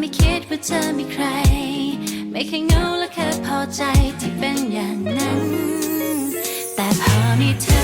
ไม่คิดว่าเธอมีใคร ไม่เคยเงาและแค่พอใจที่เป็นอย่างนั้น แต่พอมีเธอ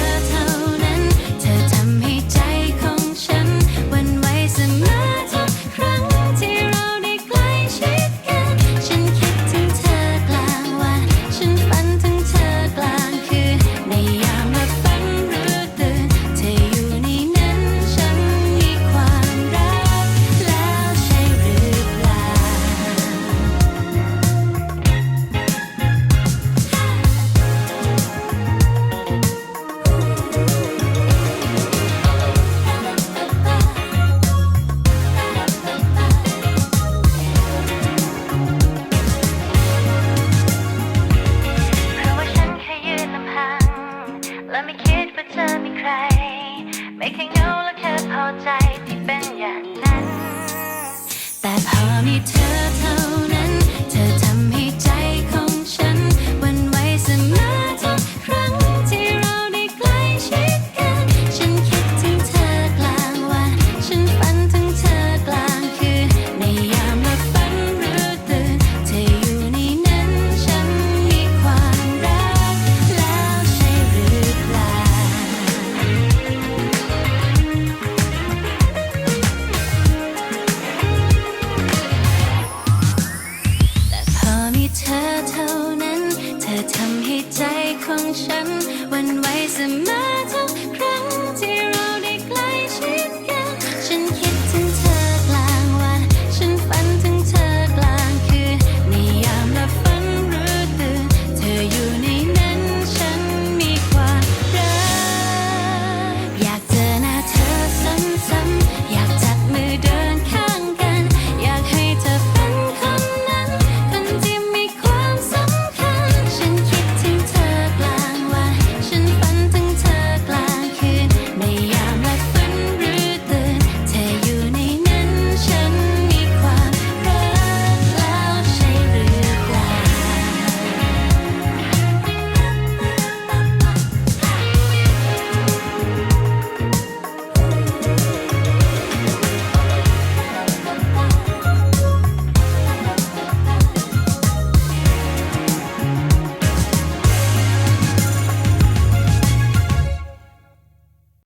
และแค่พอใจที่เป็นอย่างนั้น แต่พอมีเธอ always a.